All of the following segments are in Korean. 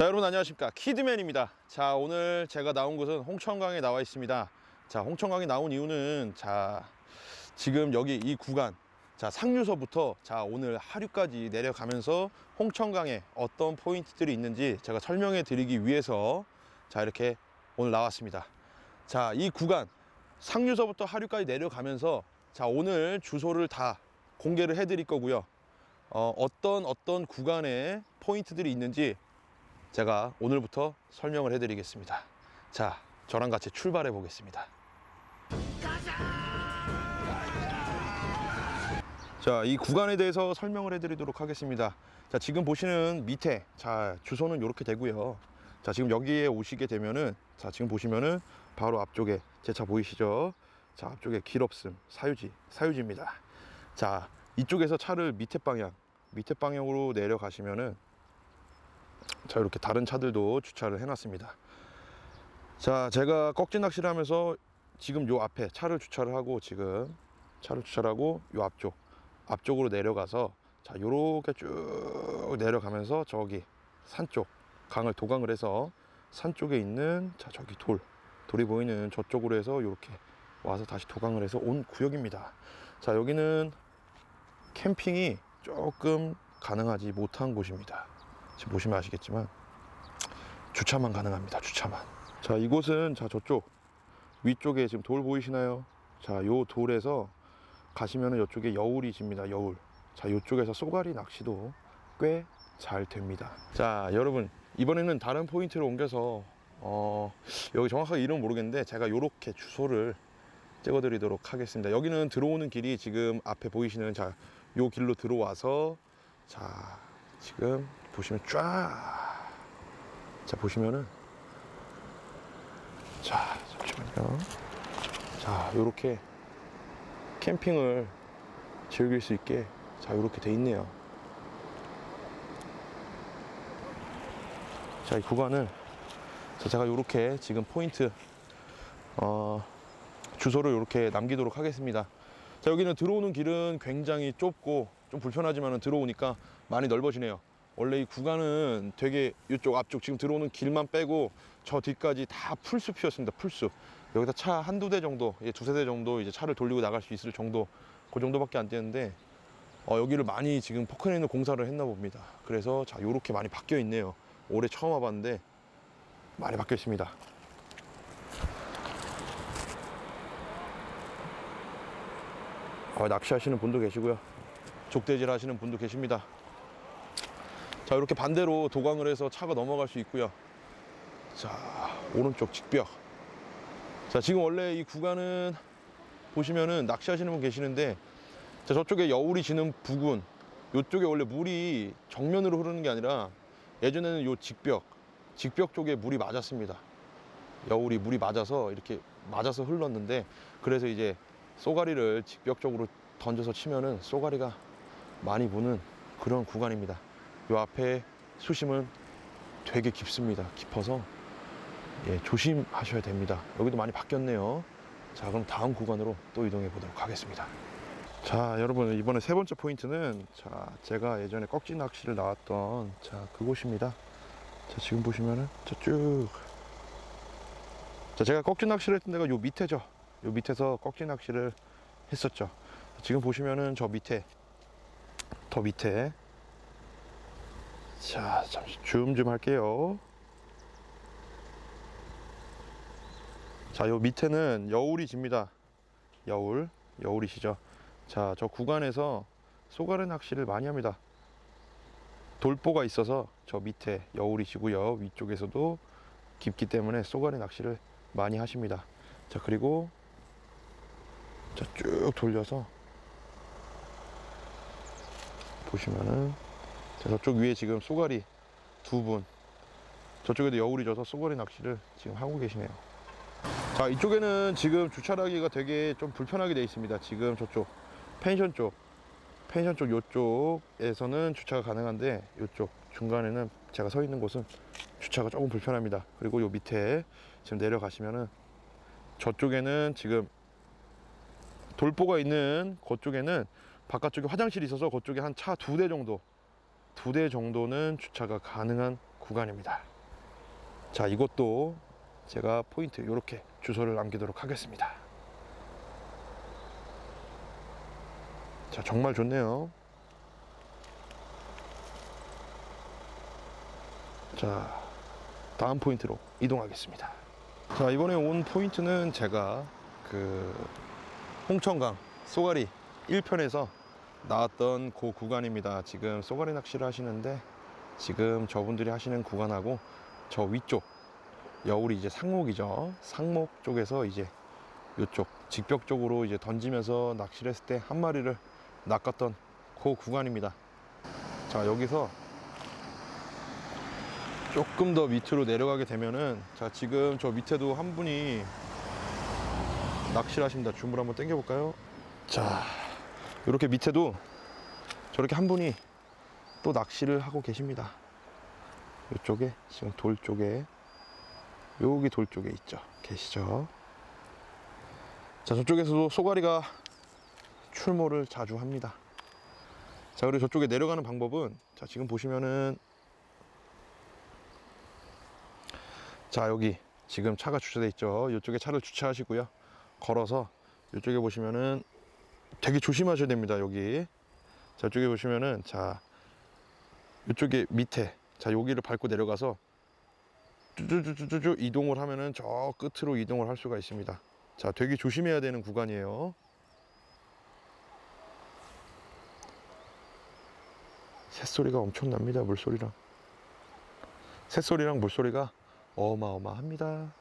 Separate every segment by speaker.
Speaker 1: 자 여러분 안녕하십니까? 키드맨입니다. 자 오늘 제가 나온 곳은 홍천강에 나와 있습니다. 자 홍천강에 나온 이유는 자 지금 여기 이 구간 자 상류서부터 자 오늘 하류까지 내려가면서 홍천강에 어떤 포인트들이 있는지 제가 설명해 드리기 위해서 자 이렇게 오늘 나왔습니다. 자 이 구간 상류서부터 하류까지 내려가면서 자 오늘 주소를 다 공개를 해 드릴 거고요. 어, 어떤 어떤 구간에 포인트들이 있는지 제가 오늘부터 설명을 해드리겠습니다. 자, 저랑 같이 출발해 보겠습니다. 자, 이 구간에 대해서 설명을 해드리도록 하겠습니다. 자, 지금 보시는 밑에, 자, 주소는 이렇게 되고요. 자, 지금 여기에 오시게 되면은, 자, 지금 보시면은 바로 앞쪽에 제 차 보이시죠? 자, 앞쪽에 길 없음, 사유지, 사유지입니다. 자, 이쪽에서 차를 밑에 방향, 밑에 방향으로 내려가시면은 자 이렇게 다른 차들도 주차를 해놨습니다. 자 제가 꺽지 낚시를 하면서 지금 요 앞에 차를 주차를 하고 지금 차를 주차를 하고 요 앞쪽 앞쪽으로 내려가서 자 요렇게 쭉 내려가면서 저기 산 쪽 강을 도강을 해서 산 쪽에 있는 자 저기 돌 돌이 보이는 저쪽으로 해서 요렇게 와서 다시 도강을 해서 온 구역입니다. 자 여기는 캠핑이 조금 가능하지 못한 곳입니다 지금 보시면 아시겠지만 주차만 가능합니다. 주차만. 자, 이곳은 자 저쪽 위쪽에 지금 돌 보이시나요? 자, 요 돌에서 가시면은 이쪽에 여울이 집니다. 여울. 자, 이쪽에서 쏘가리 낚시도 꽤 잘 됩니다. 자, 여러분 이번에는 다른 포인트로 옮겨서 어, 여기 정확하게 이름 은 모르겠는데 제가 요렇게 주소를 찍어드리도록 하겠습니다. 여기는 들어오는 길이 지금 앞에 보이시는 자, 요 길로 들어와서 자, 지금 보시면 쫙. 자, 보시면은. 자, 잠시만요. 자, 요렇게 캠핑을 즐길 수 있게 자, 요렇게 돼 있네요. 자, 이 구간을 자, 제가 요렇게 지금 포인트 어, 주소를 이렇게 남기도록 하겠습니다. 자, 여기는 들어오는 길은 굉장히 좁고 좀 불편하지만 들어오니까 많이 넓어지네요. 원래 이 구간은 되게 이쪽 앞쪽 지금 들어오는 길만 빼고 저 뒤까지 다 풀숲이었습니다. 풀숲. 여기다 차 한두 대 정도, 이제 두세 대 정도 이제 차를 돌리고 나갈 수 있을 정도, 그 정도밖에 안 되는데, 어, 여기를 많이 지금 포크레인을 공사를 했나 봅니다. 그래서 자, 요렇게 많이 바뀌어 있네요. 올해 처음 와봤는데, 많이 바뀌어 있습니다. 어, 낚시하시는 분도 계시고요. 족대질 하시는 분도 계십니다. 자, 이렇게 반대로 도강을 해서 차가 넘어갈 수 있고요. 자, 오른쪽 직벽. 자, 지금 원래 이 구간은 보시면은 낚시하시는 분 계시는데, 자, 저쪽에 여울이 지는 부근, 요쪽에 원래 물이 정면으로 흐르는 게 아니라 예전에는 요 직벽, 직벽 쪽에 물이 맞았습니다. 여울이 물이 맞아서 이렇게 맞아서 흘렀는데, 그래서 이제 쏘가리를 직벽 쪽으로 던져서 치면은 쏘가리가 많이 무는 그런 구간입니다. 요 앞에 수심은 되게 깊습니다. 깊어서 예, 조심하셔야 됩니다. 여기도 많이 바뀌었네요. 자, 그럼 다음 구간으로 또 이동해 보도록 하겠습니다. 자, 여러분 이번에 세 번째 포인트는 자, 제가 예전에 꺽지 낚시를 나왔던 자, 그곳입니다. 자, 지금 보시면은 저쭉 자, 제가 꺽지 낚시를 했던 데가 요 밑에죠. 요 밑에서 꺽지 낚시를 했었죠. 지금 보시면은 저 밑에 더 밑에 자 잠시 줌 좀 할게요. 자 요 밑에는 여울이 집니다. 여울 여울이시죠? 자 저 구간에서 쏘가리 낚시를 많이 합니다. 돌보가 있어서 저 밑에 여울이시고요. 위쪽에서도 깊기 때문에 쏘가리 낚시를 많이 하십니다. 자 그리고 자 쭉 돌려서 보시면은 자, 저쪽 위에 지금 쏘가리 두 분. 저쪽에도 여울이 져서 쏘가리 낚시를 지금 하고 계시네요. 자 이쪽에는 지금 주차하기가 되게 좀 불편하게 되어 있습니다. 지금 저쪽 펜션 쪽 펜션 쪽 요쪽에서는 주차가 가능한데 요쪽 중간에는 제가 서 있는 곳은 주차가 조금 불편합니다. 그리고 요 밑에 지금 내려가시면은 저쪽에는 지금 돌보가 있는 그쪽에는 바깥쪽에 화장실이 있어서 그쪽에 한 차 두 대 정도 두 대 정도는 주차가 가능한 구간입니다. 자, 이것도 제가 포인트 이렇게 주소를 남기도록 하겠습니다. 자, 정말 좋네요. 자, 다음 포인트로 이동하겠습니다. 자, 이번에 온 포인트는 제가 그 홍천강 쏘가리 1편에서 나왔던 그 구간입니다. 지금 쏘가리 낚시를 하시는데 지금 저분들이 하시는 구간하고 저 위쪽 여울이 이제 상목이죠. 상목 쪽에서 이제 이쪽 직벽 쪽으로 이제 던지면서 낚시를 했을 때 한 마리를 낚았던 그 구간입니다. 자 여기서 조금 더 밑으로 내려가게 되면은 자 지금 저 밑에도 한 분이 낚시를 하십니다. 줌을 한번 당겨 볼까요? 자 이렇게 밑에도 저렇게 한 분이 또 낚시를 하고 계십니다. 이쪽에 지금 돌 쪽에 여기 돌 쪽에 있죠. 계시죠? 자 저쪽에서도 쏘가리가 출몰을 자주 합니다. 자 그리고 저쪽에 내려가는 방법은 자 지금 보시면은 자 여기 지금 차가 주차돼 있죠. 이쪽에 차를 주차하시고요. 걸어서 이쪽에 보시면은 되게 조심하셔야 됩니다. 여기 자 이쪽에 보시면은 자 이쪽에 밑에 자 여기를 밟고 내려가서 쭈쭈쭈쭈쭈 이동을 하면은 저 끝으로 이동을 할 수가 있습니다. 자 되게 조심해야 되는 구간이에요. 새소리가 엄청납니다. 물소리랑 새소리랑 물소리가 어마어마합니다.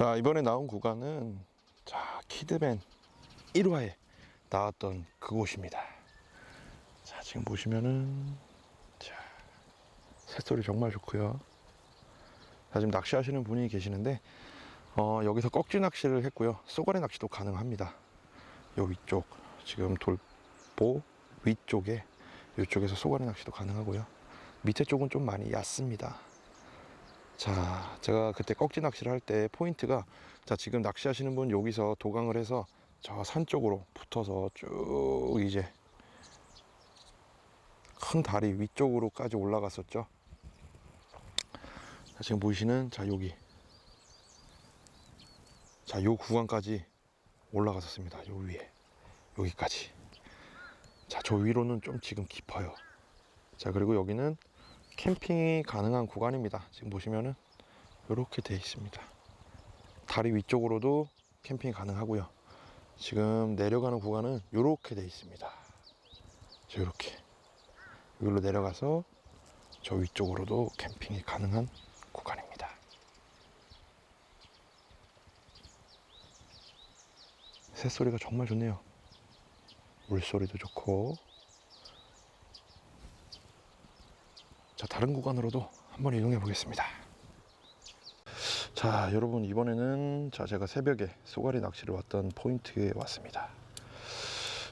Speaker 1: 자 이번에 나온 구간은 자 키드밴 1화에 나왔던 그곳입니다. 자 지금 보시면은 자 새소리 정말 좋고요. 자 지금 낚시하시는 분이 계시는데 어, 여기서 꺽지 낚시를 했고요. 쏘가리 낚시도 가능합니다. 요 위쪽 지금 돌보 위쪽에 이쪽에서 쏘가리 낚시도 가능하고요. 밑에 쪽은 좀 많이 얕습니다. 자, 제가 그때 꺽지 낚시를 할 때 포인트가 자, 지금 낚시하시는 분 여기서 도강을 해서 저 산 쪽으로 붙어서 쭉 이제 큰 다리 위쪽으로까지 올라갔었죠. 자, 지금 보이시는 자, 여기. 자, 요 구간까지 올라갔었습니다. 요 위에. 여기까지. 자, 저 위로는 좀 지금 깊어요. 자, 그리고 여기는 캠핑이 가능한 구간입니다. 지금 보시면은 이렇게 돼 있습니다. 다리 위쪽으로도 캠핑이 가능하고요. 지금 내려가는 구간은 이렇게 돼 있습니다. 자, 이렇게 여기로 내려가서 저 위쪽으로도 캠핑이 가능한 구간입니다. 새소리가 정말 좋네요. 물소리도 좋고 다른 구간으로도 한번 이동해 보겠습니다. 자 여러분 이번에는 자 제가 새벽에 쏘가리 낚시를 왔던 포인트에 왔습니다.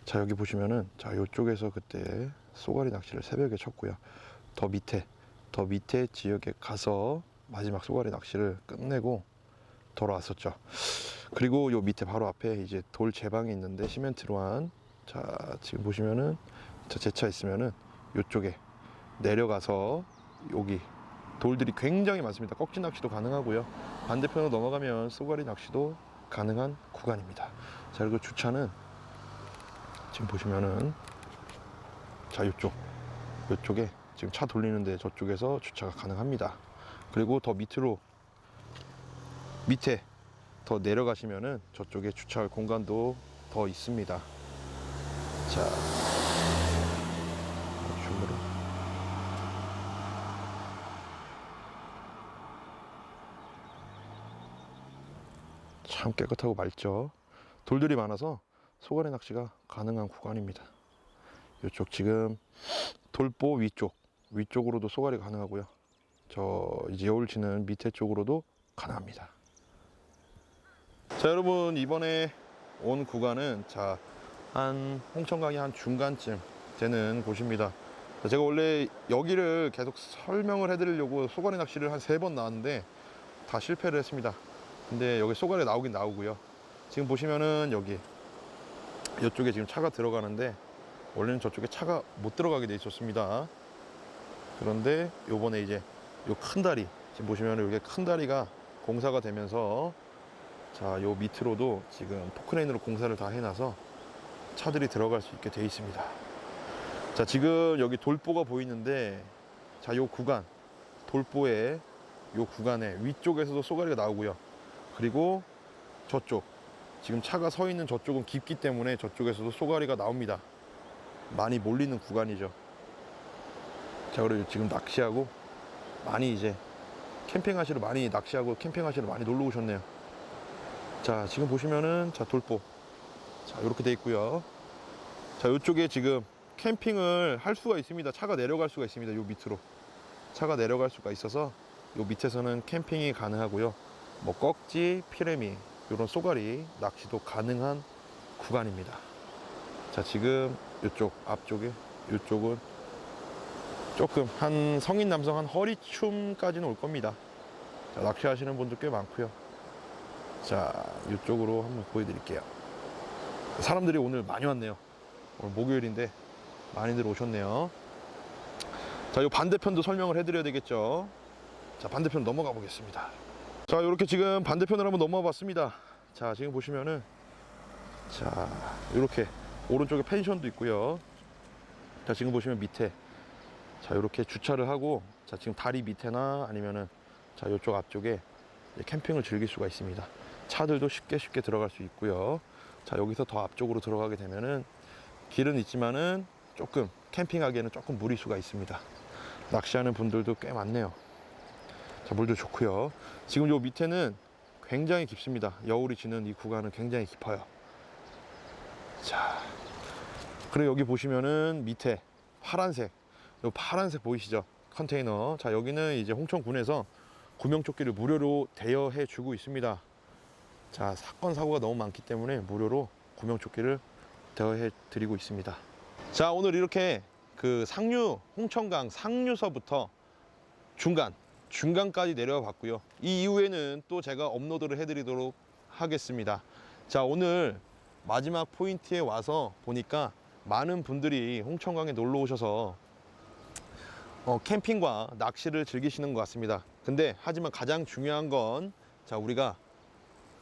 Speaker 1: 자 여기 보시면은 자 이쪽에서 그때 쏘가리 낚시를 새벽에 쳤고요. 더 밑에 더 밑에 지역에 가서 마지막 쏘가리 낚시를 끝내고 돌아왔었죠. 그리고 요 밑에 바로 앞에 이제 돌 제방이 있는데 시멘트로 한 자 지금 보시면은 자제차 있으면은 요쪽에 내려가서 여기 돌들이 굉장히 많습니다. 꺽지 낚시도 가능하고요. 반대편으로 넘어가면 쏘가리 낚시도 가능한 구간입니다. 자 그리고 주차는 지금 보시면은 자 이쪽 이쪽에 지금 차 돌리는데 저쪽에서 주차가 가능합니다. 그리고 더 밑으로 밑에 더 내려가시면은 저쪽에 주차할 공간도 더 있습니다. 자 줌으로 참 깨끗하고 맑죠. 돌들이 많아서 소가리 낚시가 가능한 구간입니다. 이쪽 지금 돌보 위쪽 위쪽으로도 소가리 가능하고요. 저 이제 여울치는 밑에 쪽으로도 가능합니다. 자 여러분 이번에 온 구간은 자 한 홍천강의 한 중간쯤 되는 곳입니다. 자, 제가 원래 여기를 계속 설명을 해드리려고 쏘가리 낚시를 한 세 번 나왔는데 다 실패를 했습니다. 근데 여기 쏘가리 나오긴 나오고요. 지금 보시면은 여기 이쪽에 지금 차가 들어가는데 원래는 저쪽에 차가 못 들어가게 돼 있었습니다. 그런데 요번에 이제 요 큰 다리 지금 보시면 여기 큰 다리가 공사가 되면서 자 요 밑으로도 지금 포크레인으로 공사를 다 해놔서 차들이 들어갈 수 있게 돼 있습니다. 자 지금 여기 돌보가 보이는데 자 요 구간 돌보의 요 구간에 위쪽에서도 쏘가리가 나오고요. 그리고 저쪽 지금 차가 서 있는 저쪽은 깊기 때문에 저쪽에서도 쏘가리가 나옵니다. 많이 몰리는 구간이죠. 자 그리고 지금 낚시하고 많이 이제 캠핑하시러 많이 낚시하고 캠핑하시러 많이 놀러 오셨네요. 자 지금 보시면은 자 돌보 자 이렇게 돼 있고요. 자 이쪽에 지금 캠핑을 할 수가 있습니다. 차가 내려갈 수가 있습니다. 요 밑으로 차가 내려갈 수가 있어서 요 밑에서는 캠핑이 가능하고요. 뭐 꺽지, 피레미 이런 쏘가리 낚시도 가능한 구간입니다. 자 지금 이쪽 앞쪽에 이쪽은 조금 한 성인 남성 한 허리춤까지는 올 겁니다. 자, 낚시하시는 분들 꽤 많고요. 자 이쪽으로 한번 보여드릴게요. 사람들이 오늘 많이 왔네요. 오늘 목요일인데 많이들 오셨네요. 자, 이 반대편도 설명을 해드려야 되겠죠. 자, 반대편 넘어가 보겠습니다. 자, 이렇게 지금 반대편으로 한번 넘어와 봤습니다. 자, 지금 보시면은 자, 이렇게 오른쪽에 펜션도 있고요. 자, 지금 보시면 밑에 자, 이렇게 주차를 하고 자, 지금 다리 밑에나 아니면은 자, 이쪽 앞쪽에 캠핑을 즐길 수가 있습니다. 차들도 쉽게 쉽게 들어갈 수 있고요. 자, 여기서 더 앞쪽으로 들어가게 되면은 길은 있지만은 조금 캠핑하기에는 조금 무리수가 있습니다. 낚시하는 분들도 꽤 많네요. 자, 물도 좋고요. 지금 요 밑에는 굉장히 깊습니다. 여울이 지는 이 구간은 굉장히 깊어요. 자, 그리고 여기 보시면은 밑에 파란색, 요 파란색 보이시죠? 컨테이너. 자, 여기는 이제 홍천군에서 구명조끼를 무료로 대여해 주고 있습니다. 자, 사건 사고가 너무 많기 때문에 무료로 구명조끼를 대여해 드리고 있습니다. 자, 오늘 이렇게 그 상류 홍천강 상류서부터 중간 중간까지 내려와 봤고요. 이 이후에는 또 제가 업로드를 해드리도록 하겠습니다. 자, 오늘 마지막 포인트에 와서 보니까 많은 분들이 홍천강에 놀러 오셔서 어, 캠핑과 낚시를 즐기시는 것 같습니다. 근데 하지만 가장 중요한 건 자, 우리가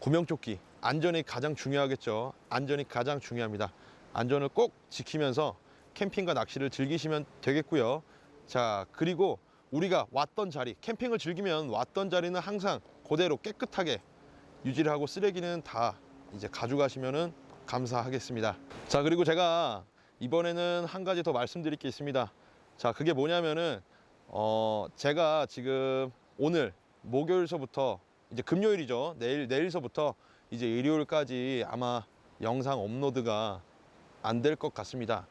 Speaker 1: 구명조끼 안전이 가장 중요하겠죠. 안전이 가장 중요합니다. 안전을 꼭 지키면서 캠핑과 낚시를 즐기시면 되겠고요. 자, 그리고 우리가 왔던 자리, 캠핑을 즐기면 왔던 자리는 항상 그대로 깨끗하게 유지를 하고 쓰레기는 다 이제 가져가시면은 감사하겠습니다. 자, 그리고 제가 이번에는 한 가지 더 말씀드릴 게 있습니다. 자, 그게 뭐냐면은 어, 제가 지금 오늘 목요일서부터 이제 금요일이죠. 내일 내일서부터 이제 일요일까지 아마 영상 업로드가 안 될 것 같습니다.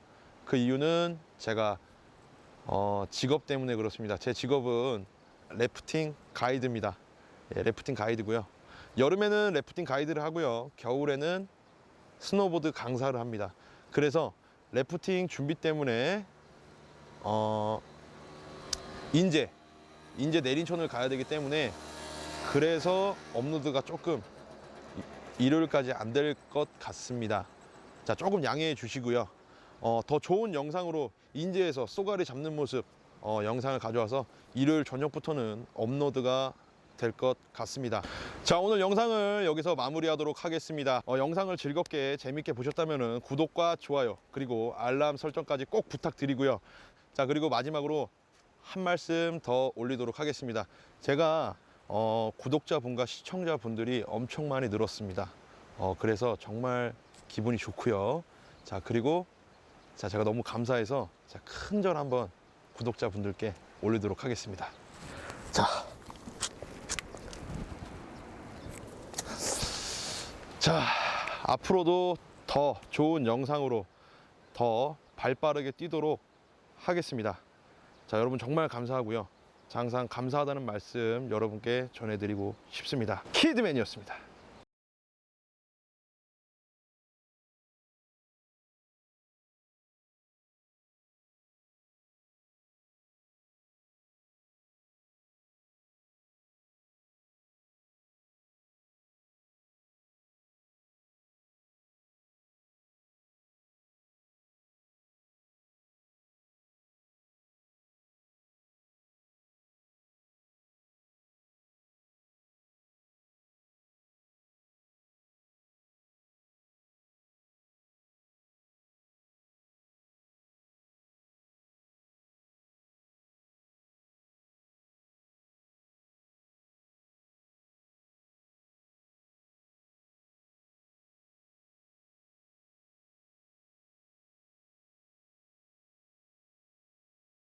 Speaker 1: 그 이유는 제가 어, 직업 때문에 그렇습니다. 제 직업은 래프팅 가이드입니다. 예, 래프팅 가이드고요. 여름에는 래프팅 가이드를 하고요. 겨울에는 스노보드 강사를 합니다. 그래서 래프팅 준비 때문에 어, 인제 인제 내린천을 가야 되기 때문에 그래서 업로드가 조금 이- 일요일까지 안 될 것 같습니다. 자, 조금 양해해 주시고요. 어, 더 좋은 영상으로 인제에서 쏘가리 잡는 모습 어, 영상을 가져와서 일요일 저녁부터는 업로드가 될 것 같습니다. 자, 오늘 영상을 여기서 마무리하도록 하겠습니다. 어, 영상을 즐겁게 재밌게 보셨다면 구독과 좋아요 그리고 알람 설정까지 꼭 부탁드리고요. 자, 그리고 마지막으로 한 말씀 더 올리도록 하겠습니다. 제가 어, 구독자분과 시청자분들이 엄청 많이 늘었습니다. 어, 그래서 정말 기분이 좋고요. 자, 그리고 자, 제가 너무 감사해서 자, 큰 절 한번 구독자분들께 올리도록 하겠습니다. 자. 자, 앞으로도 더 좋은 영상으로 더 발 빠르게 뛰도록 하겠습니다. 자, 여러분 정말 감사하고요. 자, 항상 감사하다는 말씀 여러분께 전해드리고 싶습니다. 키드맨이었습니다.